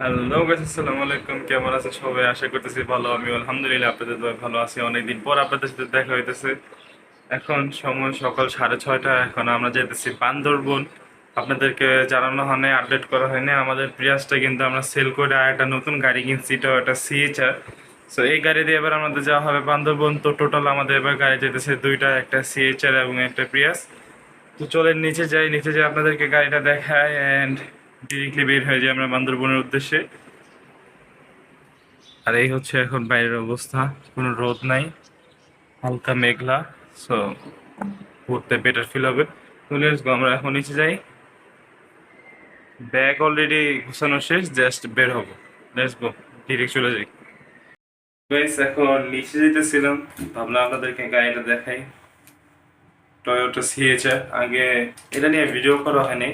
Hello guys আসসালামু আলাইকুম কেমন আছেন সবাই? আশা করতেছি ভালো। আমি আলহামদুলিল্লাহ আপনাদের ভালো আছি। অনেকদিন পর আপনাদের সাথে দেখা হইতেছে। এখন সময় সকাল সাড়ে ছয়টা। এখন আমরা যেতেছি বান্দরবন। আপনাদেরকে জানানো হয়নি আপডেট করা হয়নি আমাদের প্রিয়াসটা কিন্তু আমরা সেল করে আর একটা নতুন গাড়ি কিনছি। এটা একটা সিএচআর সো এই গাড়ি দিয়ে এবার আমাদের যাওয়া হবে বান্দরবন। তো টোটাল আমাদের এবার গাড়ি যেতেছে দুইটা, একটা সিএচআর এবং একটা প্রিয়াস তো চলেন, নিচে যাই। নিচে যাই আপনাদেরকে গাড়িটা দেখায় অ্যান্ড ডিরেক্টলি বের হয়ে যাই আমরা বান্দরবনের উদ্দেশ্যে। আর এই হচ্ছে এখন বাইরের অবস্থা। কোনো রোদ নাই, হালকা মেঘলা সো ঘুরতে বেটার ফিল হবে। তো আমরা এখন নিচে যাই। ব্যাগ অলরেডি ঘুষানো শেষ জাস্ট বের হব। ডিরেক্ট চলে যাই। এখন নিচে যেতেছিলাম ভাবলাম আপনাদেরকে গাড়িটা দেখাই। টয়োটা সিএচআর আগে এটা নিয়ে ভিডিও করা হয়নি।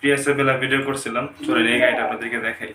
পিএসএ এলা ভিডিও করছিলাম। চলেন এই গাড়িটা আপনাদেরকে দেখাই।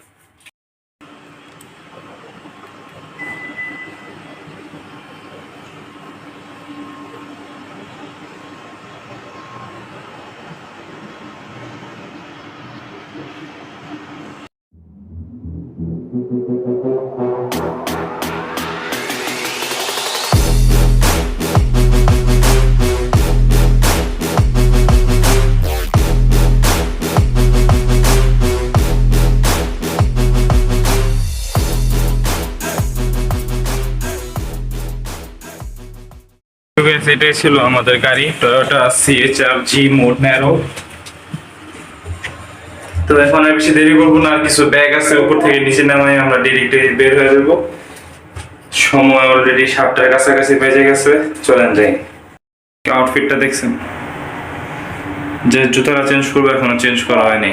এটাই ছিল আমাদের গাড়ি Toyota CHR G mode Nero তো এখন আর বেশি দেরি করব না কিছু ব্যাগ আছে উপর থেকে নিচে নামাই, আমরা ডিরেক্ট বের হয়ে যাব। সময় অলরেডি সাতটার কাছাকাছি বেজে গেছে, চলেন যাই। আউটফিটটা দেখছেন? যে জুতাটা চেঞ্জ করব, এখনও চেঞ্জ করা হয়নি।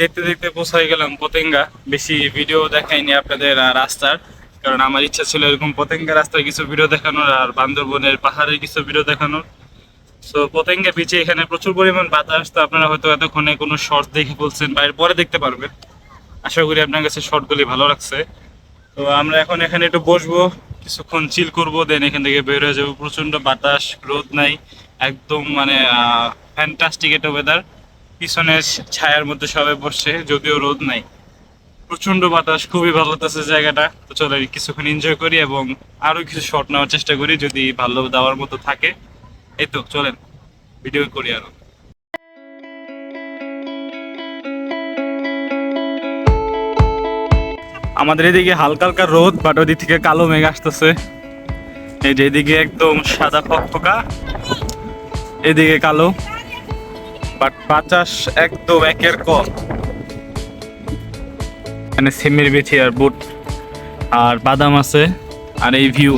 দেখতে দেখতে পৌঁছাই গেলাম পতেঙ্গা। বেশি ভিডিও দেখাইনি আপনাদের রাস্তার, কারণ আমার ইচ্ছা ছিল এরকম পতেঙ্গা রাস্তার কিছু ভিডিও দেখানোর আর বান্দরবনের পাহাড়ের কিছু ভিডিও দেখানোর। সো পতেঙ্গা বিচে এখানে প্রচুর পরিমাণ বাতাস, তো আপনারা হয়তো এতক্ষণে কোনো শর্ট দেখে বলছেন বা পরে দেখতে পারবেন। আশা করি আপনার কাছে শর্টগুলি ভালো লাগছে। তো, আমরা এখন এখানে একটু বসবো, কিছুক্ষণ চিল করব দেন এখান থেকে বের হয়ে যাব। প্রচণ্ড বাতাস, রোদ নাই, একদম মানে ফ্যান্টাস্টিক একটা ওয়েদার পিছনে ছায়ার মধ্যে সবাই বসছে, যদিও রোদ নাই। প্রচণ্ড বাতাস, খুবই ভালো লাগতেছে জায়গাটা। তো চলে কিছুক্ষণ এনজয় করি এবং আরও কিছু শট নেওয়ার চেষ্টা করি যদি ভালো দেওয়ার মতো থাকে। এই তো, চলেন। ভিডিও করি আরও। আমাদের এদিকে হালকা হালকা রোদ বাট ওদিক থেকে কালো মেঘ আসতেছে। এই যে এদিকে একদম সাদা ফকফকা, এদিকে কালো। বাতাস একদম একের ক এখানে সিমের বেছি আর বুট আর বাদাম আছে আর এই ভিউ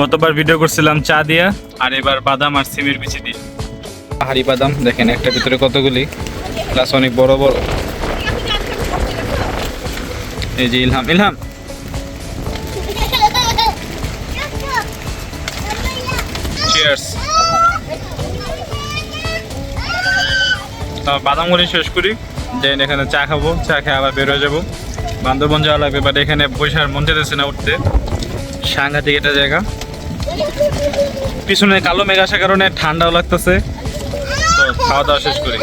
গতবার ভিডিও করছিলাম চা দিয়া আর এবার বাদাম আর সিমের বিচি দিয়ে। পাহাড়ি বাদাম দেখেন একটা ভিতরে কতগুলি প্লাস অনেক বড় বড়। এই যে ইলহাম ইলহাম। চিয়ার্স বাদামগুলি শেষ করি। দেন এখানে চা খাব, চা খেয়ে আবার বেরোয় যাব। বান্ধবন যাওয়া লাগবে বাট এখানে বৈশাখ মন যেতেছে না উঠতে। সাংঘাতিক এটা জায়গা। পিছনে কালো মেঘ আসার কারণে ঠান্ডাও লাগতেছে। তো খাওয়া দাওয়া শেষ করি।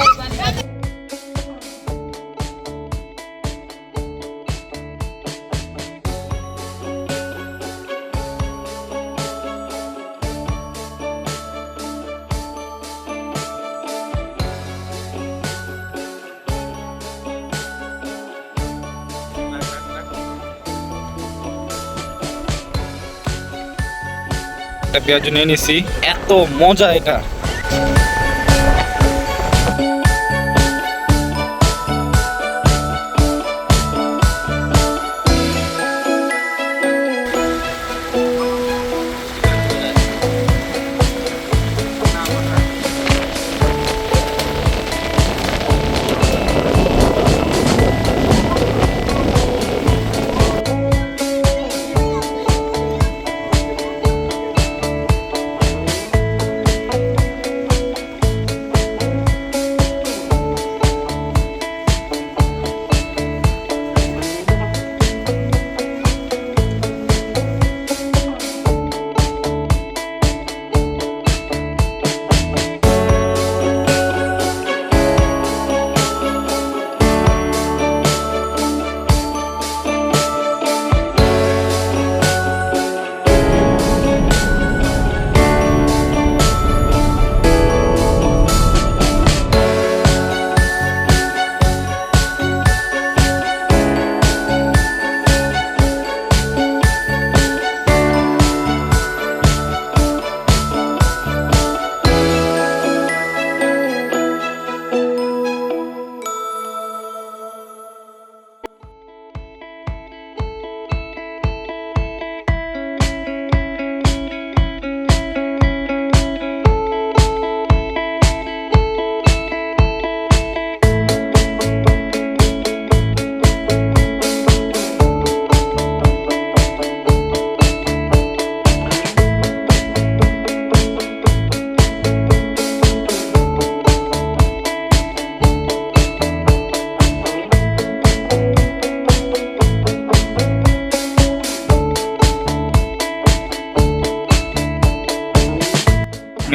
একটা পেঁয়াজ নিয়ে নিছি। এত মজা এটা।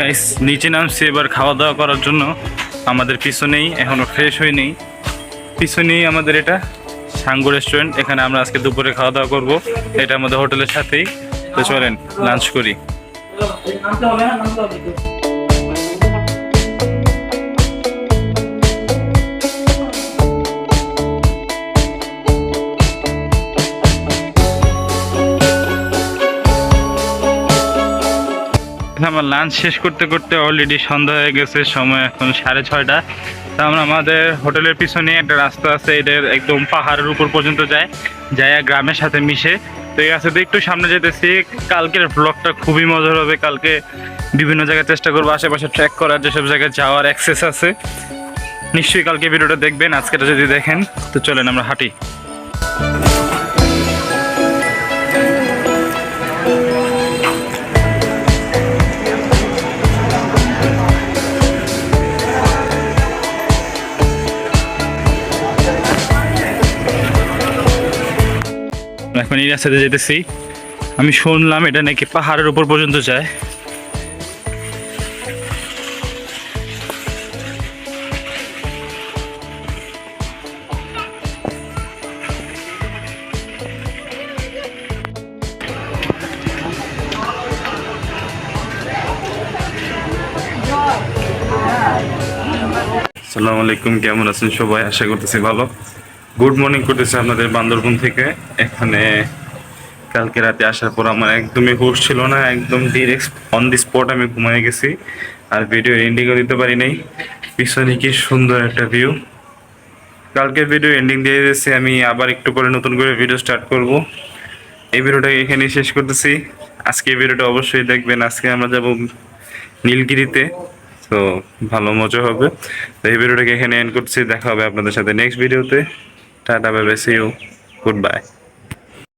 গাইস নিচে নামছি এবার খাওয়া দাওয়া করার জন্য। আমাদের পিছু নেই এখনও ফ্রেশ হয়ে হয়নি। পিছনেই আমাদের এটা সাঙ্গু রেস্টুরেন্ট এখানে আমরা আজকে দুপুরে খাওয়া দাওয়া করব। এটা আমাদের হোটেলের সাথেই। তো চলেন লাঞ্চ করি। আমার লাঞ্চ শেষ করতে করতে অলরেডি সন্ধ্যা হয়ে গেছে, সময় এখন সাড়ে ছয়টা। তা আমরা আমাদের হোটেলের পিছনে একটা রাস্তা আছে এটার একদম পাহাড়ের উপর পর্যন্ত যায় যায় গ্রামের সাথে মিশে। তো এই রাস্তাতে একটু সামনে যেতেছি, কালকের ব্লগটা খুবই মজার হবে, কালকে বিভিন্ন জায়গায় চেষ্টা করব, আশেপাশে ট্র্যাক করার, যেসব জায়গায় যাওয়ার অ্যাক্সেস আছে। নিশ্চয়ই কালকে ভিডিওটা দেখবেন, আজকেটা যদি দেখেন, তো চলেন আমরা হাঁটি। এখন এই রাস্তাতে যেতেছি। আমি শুনলাম এটা নাকি পাহাড়ের উপর পর্যন্ত যায়। আসসালামু আলাইকুম, কেমন আছেন সবাই? আশা করতেছি ভালো। গুড মর্নিং করতেছে আপনাদের বান্দরবন থেকে। এখানে কালকে রাতে আসার পর আমার একদমই হুশ ছিল না, একদম ডিরেক্ট অন দি স্পট আমি ঘুমিয়ে গেছি। আর ভিডিও এন্ডিংও দিতে পারি নাই। পিছনে কি সুন্দর একটা ভিউ কালকের ভিডিও এন্ডিং দিয়ে দিয়েছি, আমি আবার একটু করে নতুন করে ভিডিও স্টার্ট করব। এই ভিডিওটা এখানেই শেষ করতেছি। আজকে এই ভিডিওটা অবশ্যই দেখবেন। আজকে আমরা যাব নীলগিরিতে। তো ভালো মজা হবে। তো এই ভিডিওটাকে এখানে এন্ড করছি। দেখা হবে আপনাদের সাথে নেক্সট ভিডিওতে tata bye bye see you good bye